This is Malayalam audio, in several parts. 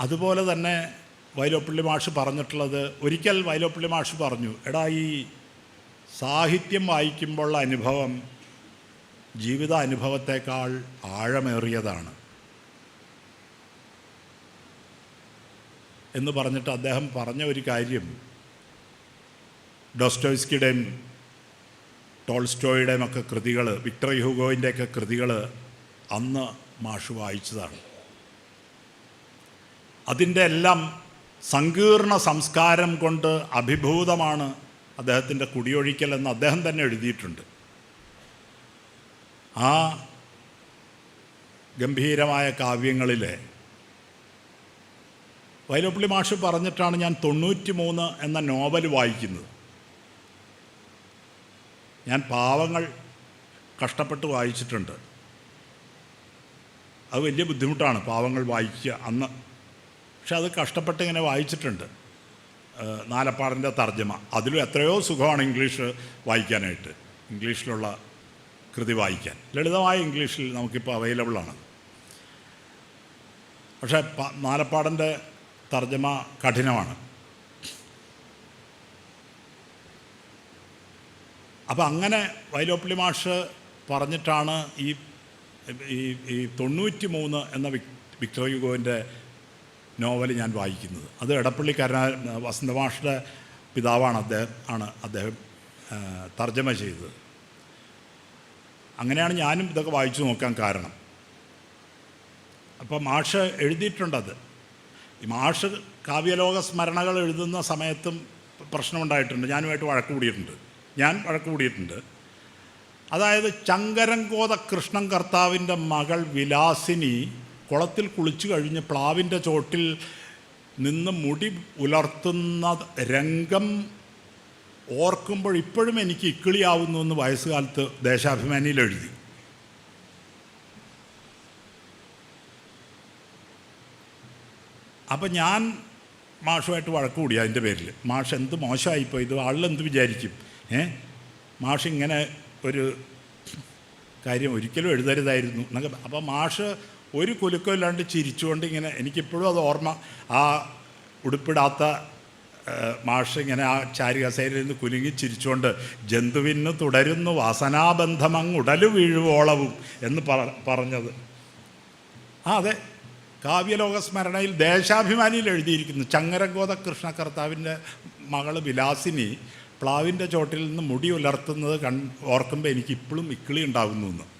അതുപോലെ തന്നെ വൈലോപ്പള്ളി മാഷ് പറഞ്ഞിട്ടുള്ളത് ഒരിക്കൽ വൈലോപ്പള്ളി മാഷ് പറഞ്ഞു എടാ ഈ സാഹിത്യം വായിക്കുമ്പോഴുള്ള അനുഭവം ജീവിത അനുഭവത്തെക്കാൾ ആഴമേറിയതാണ്. എന്ന് പറഞ്ഞിട്ട് അദ്ദേഹം പറഞ്ഞ ഒരു കാര്യം ഡോസ്റ്റോയ്സ്കിയുടെയും ടോൾസ്റ്റോയുടെയും ഒക്കെ കൃതികൾ വിക്ടർ ഹ്യൂഗോയിന്റെയൊക്കെ കൃതികൾ അന്ന് മാഷ് വായിച്ചതാണ്. അതിന്റെ എല്ലാം സങ്കീർണ സംസ്കാരം കൊണ്ട് അഭിഭൂതമാണ് അദ്ദേഹത്തിന്റെ കുടിയൊഴിക്കൽ എന്ന് അദ്ദേഹം തന്നെ എഴുതിയിട്ടുണ്ട്. ആ ഗംഭീരമായ കാവ്യങ്ങളിലെ വൈലോപ്പള്ളി മാഷ് പറഞ്ഞിട്ടാണ് ഞാൻ തൊണ്ണൂറ്റി മൂന്ന് എന്ന നോവൽ വായിക്കുന്നത്. ഞാൻ പാവങ്ങൾ കഷ്ടപ്പെട്ട് വായിച്ചിട്ടുണ്ട്. അത് വലിയ ബുദ്ധിമുട്ടാണ് പാവങ്ങൾ വായിക്കുക അന്ന്. പക്ഷെ അത് കഷ്ടപ്പെട്ട് ഇങ്ങനെ വായിച്ചിട്ടുണ്ട് നാലപ്പാടിന്റെ തർജമ. അതിലും എത്രയോ സുഖമാണ് ഇംഗ്ലീഷ് വായിക്കാനായിട്ട്. ഇംഗ്ലീഷിലുള്ള കൃതി വായിക്കാൻ. ലളിതമായ ഇംഗ്ലീഷിൽ നമുക്കിപ്പോൾ അവൈലബിളാണ് പക്ഷേ നാലപ്പാടന്റെ തർജമ കഠിനമാണ്. അപ്പോൾ അങ്ങനെ വൈലോപ്പിള്ളി മാഷ് പറഞ്ഞിട്ടാണ് ഈ ഈ തൊണ്ണൂറ്റി മൂന്ന് എന്ന വിക് വിക്ടർ യുഗോവിന്റെ നോവൽ ഞാൻ വായിക്കുന്നത്. അത് എടപ്പള്ളിക്കാരന വസന്തമാഷയുടെ പിതാവാണ് അദ്ദേഹം ആണ് അദ്ദേഹം തർജമ ചെയ്തത്. അങ്ങനെയാണ് ഞാനും ഇതൊക്കെ വായിച്ചു നോക്കാൻ കാരണം. അപ്പം മാഷ് എഴുതിയിട്ടുണ്ടത്. ഈ മാഷ് കാവ്യലോക സ്മരണകൾ എഴുതുന്ന സമയത്തും പ്രശ്നമുണ്ടായിട്ടുണ്ട്. ഞാനുമായിട്ട് വഴക്ക് കൂടിയിട്ടുണ്ട് ഞാൻ വഴക്ക് കൂടിയിട്ടുണ്ട് അതായത് ചങ്കരങ്കോത കൃഷ്ണൻ കർത്താവിന്റെ മകൾ വിലാസിനി കുളത്തിൽ കുളിച്ചു കഴിഞ്ഞ് പ്ലാവിന്റെ ചോട്ടിൽ നിന്ന് മുടി ഉലർത്തുന്ന രംഗം ഓർക്കുമ്പോൾ ഇപ്പോഴും എനിക്ക് ഇക്കിളിയാവുന്നു എന്ന് വയസ്സുകാലത്ത് ദേശാഭിമാനിയിൽ എഴുതി. അപ്പം ഞാൻ മാഷുമായിട്ട് വഴക്ക് കൂടി അതിന്റെ പേരിൽ. മാഷ് എന്ത് മോശമായിപ്പോൾ ഇത് ആളിലെന്ത് വിചാരിക്കും? ഏ? മാഷ് ഇങ്ങനെ ഒരു കാര്യം ഒരിക്കലും എഴുതരുതായിരുന്നു എന്നൊക്കെ. അപ്പോൾ മാഷ് ഒരു കുലുക്കം ഇല്ലാണ്ട് ചിരിച്ചുകൊണ്ട് ഇങ്ങനെ എനിക്കിപ്പോഴും അത് ഓർമ്മ. ആ ഉടുപ്പിടാത്ത മാഷ് ഇങ്ങനെ ആ ചാരികസേരയിൽ നിന്ന് കുലുങ്ങി ചിരിച്ചുകൊണ്ട് ജന്തുവിന് തുടരുന്നു വാസനാബന്ധമങ്ങ് ഉടലു വീഴുവോളവും എന്ന് പറ പറഞ്ഞത്. ആ അതെ. കാവ്യലോക സ്മരണയിൽ ദേശാഭിമാനിയിൽ എഴുതിയിരിക്കുന്നു. ചങ്ങരഗോത കൃഷ്ണകർത്താവിന്റെ മകൾ വിലാസിനി പ്ലാവിന്റെ ചോട്ടിൽ നിന്ന് മുടി ഉലർത്തുന്നത് കൺ ഓർക്കുമ്പോൾ എനിക്കിപ്പോഴും ഇക്കിളി ഉണ്ടാകുന്നു എന്ന്.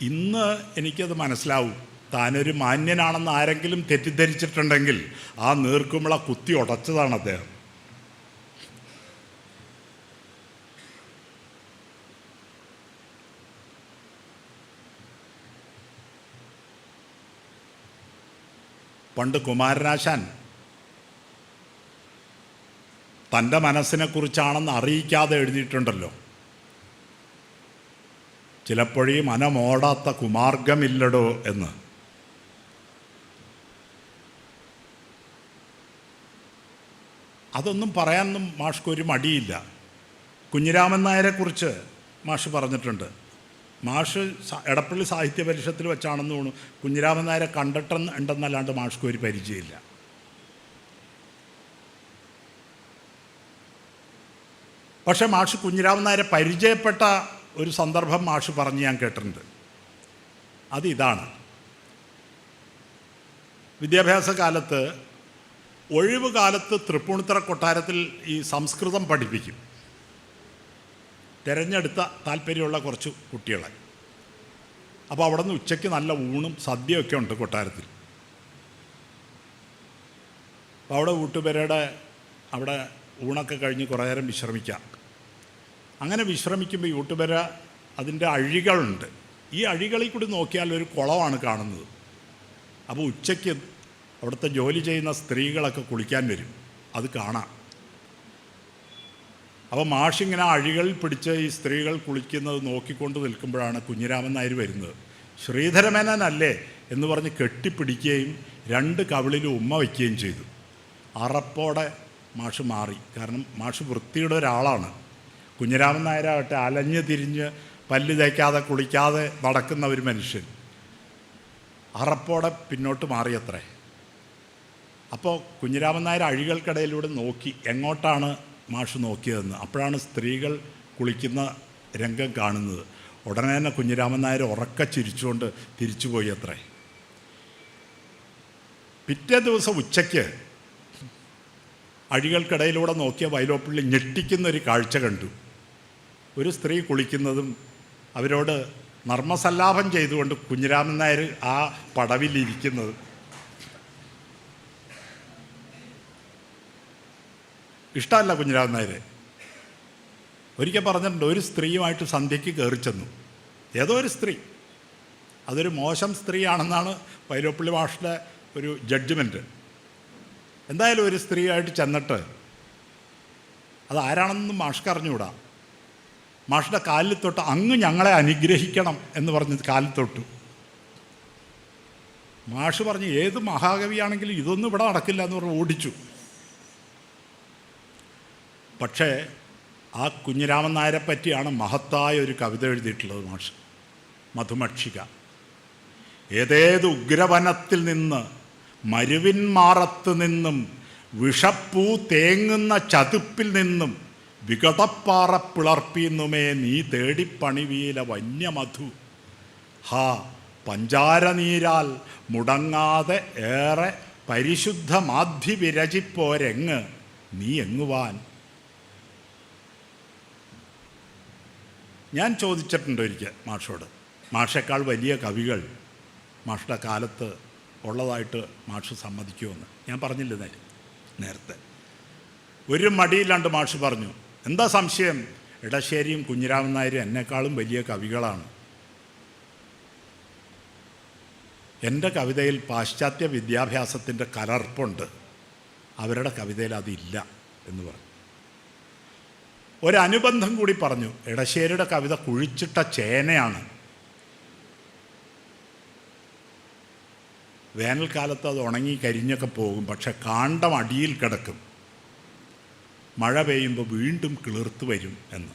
ഇന്ന് എനിക്കത് മനസ്സിലാവും. താനൊരു മാന്യനാണെന്ന് ആരെങ്കിലും തെറ്റിദ്ധരിച്ചിട്ടുണ്ടെങ്കിൽ ആ നീർക്കുമുള കുത്തി ഉടച്ചതാണ് അദ്ദേഹം. പണ്ട് കുമാരനാശാൻ തന്റെ മനസ്സിനെക്കുറിച്ചാണെന്ന് അറിയിക്കാതെ എഴുതിയിട്ടുണ്ടല്ലോ. ചിലപ്പോഴീ മനമോടാത്ത കുമാർഗമില്ലടോ എന്ന്. അതൊന്നും പറയാനൊന്നും മാഷ്ക്ക് ഒരു മടിയില്ല. കുഞ്ഞിരാമൻ നായരെക്കുറിച്ച് മാഷ് പറഞ്ഞിട്ടുണ്ട്. മാഷ് എടപ്പള്ളി സാഹിത്യ പരിഷത്തിൽ വെച്ചാണെന്ന് തോന്നുന്നു കുഞ്ഞിരാമൻ നായരെ കണ്ടിട്ടെന്ന് ഉണ്ടെന്നല്ലാണ്ട് മാഷ്ക്ക് ഒരു പരിചയമില്ല. പക്ഷേ മാഷ് കുഞ്ഞിരാമൻ നായരെ പരിചയപ്പെട്ട ഒരു സന്ദർഭം മാഷ് പറഞ്ഞ് ഞാൻ കേട്ടിട്ടുണ്ട്. അത് ഇതാണ് വിദ്യാഭ്യാസ കാലത്ത് ഒഴിവ് കാലത്ത് തൃപ്പൂണിത്തറ കൊട്ടാരത്തിൽ ഈ സംസ്കൃതം പഠിപ്പിക്കും. തിരഞ്ഞെടുത്ത താല്പര്യമുള്ള കുറച്ച് കുട്ടികളെ. അപ്പോൾ അവിടെ നിന്ന് ഉച്ചയ്ക്ക് നല്ല ഊണും സദ്യയൊക്കെ ഉണ്ട് കൊട്ടാരത്തിൽ. അപ്പോൾ അവിടെ വീട്ടുപേരുടെ അവിടെ ഊണൊക്കെ കഴിഞ്ഞ് കുറേ നേരം വിശ്രമിക്കാം. അങ്ങനെ വിശ്രമിക്കുമ്പോൾ യൂട്യൂബര അതിന്റെ അഴികളുണ്ട്. ഈ അഴികളിൽ കൂടി നോക്കിയാൽ ഒരു കുളമാണ് കാണുന്നത്. അപ്പോൾ ഉച്ചയ്ക്ക് അവിടുത്തെ ജോലി ചെയ്യുന്ന സ്ത്രീകളൊക്കെ കുളിക്കാൻ വരും. അത് കാണാം. അപ്പോൾ മാഷിങ്ങനെ അഴികളിൽ പിടിച്ച് ഈ സ്ത്രീകൾ കുളിക്കുന്നത് നോക്കിക്കൊണ്ട് നിൽക്കുമ്പോഴാണ് കുഞ്ഞിരാമൻ നായർ വരുന്നത്. ശ്രീധരമേനല്ലേ എന്ന് പറഞ്ഞ് കെട്ടിപ്പിടിക്കുകയും രണ്ട് കവിളിലും ഉമ്മ വയ്ക്കുകയും ചെയ്തു. അറപ്പോടെ മാഷ് മാറി. കാരണം മാഷ് വൃത്തിയുടെ ഒരാളാണ്. കുഞ്ഞിരാമൻ നായരാകട്ടെ അലഞ്ഞു തിരിഞ്ഞ് പല്ല് തേക്കാതെ കുളിക്കാതെ നടക്കുന്ന ഒരു മനുഷ്യൻ. അറപ്പോടെ പിന്നോട്ട് മാറിയത്രേ. അപ്പോൾ കുഞ്ഞിരാമൻ നായർ അഴികൾക്കിടയിലൂടെ നോക്കി എങ്ങോട്ടാണ് മാഷ് നോക്കിയതെന്ന്. അപ്പോഴാണ് സ്ത്രീകൾ കുളിക്കുന്ന രംഗം കാണുന്നത്. ഉടനെ തന്നെ കുഞ്ഞിരാമൻ നായർ ഉറക്ക ചിരിച്ചുകൊണ്ട് തിരിച്ചുപോയി അത്രേ പിറ്റേ ദിവസം ഉച്ചയ്ക്ക് അഴികൾക്കിടയിലൂടെ നോക്കിയ വൈലോപ്പിള്ളി ഞെട്ടിക്കുന്ന ഒരു കാഴ്ച കണ്ടു. ഒരു സ്ത്രീ കുളിക്കുന്നതും അവരോട് നർമ്മസല്ലാപം ചെയ്തുകൊണ്ട് കുഞ്ഞിരാമൻ നായർ ആ പടവിലിരിക്കുന്നത്. ഇഷ്ടമല്ല കുഞ്ഞിരാമൻ നായരെ ഒരിക്കൽ പറഞ്ഞിട്ടുണ്ട് ഒരു സ്ത്രീയുമായിട്ട് സന്ധ്യയ്ക്ക് കയറി ചെന്നു. ഏതോ ഒരു സ്ത്രീ. അതൊരു മോശം സ്ത്രീയാണെന്നാണ് വൈലോപ്പള്ളി മാഷിന്റെ ഒരു ജഡ്ജ്മെന്റ് എന്തായാലും ഒരു സ്ത്രീയായിട്ട് ചെന്നിട്ട് അത് ആരാണെന്നും മാഷ്ക്ക് മാഷിന്റെ കാലിൽ തൊട്ട് അങ്ങ് ഞങ്ങളെ അനുഗ്രഹിക്കണം എന്ന് പറഞ്ഞ് കാലിൽ തൊട്ടു. മാഷ് പറഞ്ഞു ഏത് മഹാകവിയാണെങ്കിലും ഇതൊന്നും ഇവിടെ നടക്കില്ല എന്ന് പറഞ്ഞ് ഓടിച്ചു. പക്ഷേ ആ കുഞ്ഞിരാമൻ നായരെ പറ്റിയാണ് മഹത്തായ ഒരു കവിത എഴുതിയിട്ടുള്ളത് മാഷ്. മധുമക്ഷിക. ഏതേത് ഉഗ്രവനത്തിൽ നിന്ന് മരുവിന്മാറത്ത് നിന്നും വിഷപ്പൂ തേങ്ങുന്ന ചതുപ്പിൽ നിന്നും വികടപ്പാറ പിളർപ്പിന്നുമേ നീ തേടിപ്പണിവീല വന്യമധു. ഹാ പഞ്ചാരനീരാൽ മുടങ്ങാതെ ഏറെ പരിശുദ്ധമാധി വിരചിപ്പോരെങ്ങ് നീ എങ്ങുവാൻ? ഞാൻ ചോദിച്ചിട്ടുണ്ട് ഒരിക്കൽ മാഷോട്. മാഷേക്കാൾ വലിയ കവികൾ മാഷുടെ കാലത്ത് ഉള്ളതായിട്ട് മാഷ് സമ്മതിക്കുമെന്ന്. ഞാൻ പറഞ്ഞില്ല നേരെ നേരത്തെ. ഒരു മടിയില്ലാണ്ട് മാഷ് പറഞ്ഞു എന്താ സംശയം? ഇടശ്ശേരിയും കുഞ്ഞിരാമൻ നായരും എന്നെക്കാളും വലിയ കവികളാണ്. എന്റെ കവിതയിൽ പാശ്ചാത്യ വിദ്യാഭ്യാസത്തിന്റെ കലർപ്പുണ്ട്. അവരുടെ കവിതയിൽ അതില്ല എന്ന് പറഞ്ഞു. ഒരനുബന്ധം കൂടി പറഞ്ഞു. ഇടശ്ശേരിയുടെ കവിത കുഴിച്ചിട്ട ചേനയാണ്. വേനൽക്കാലത്ത് അത് ഉണങ്ങി കരിഞ്ഞൊക്കെ പോകും. പക്ഷെ കാണ്ടം അടിയിൽ കിടക്കും. മഴ പെയ്യുമ്പോൾ വീണ്ടും കിളിർത്ത് വരും എന്ന്.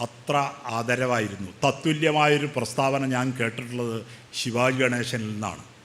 അത്ര ആദരവായിരുന്നു. തത്തുല്യമായൊരു പ്രസ്താവന ഞാൻ കേട്ടിട്ടുള്ളത് ശിവാജി ഗണേശനിൽ നിന്നാണ്.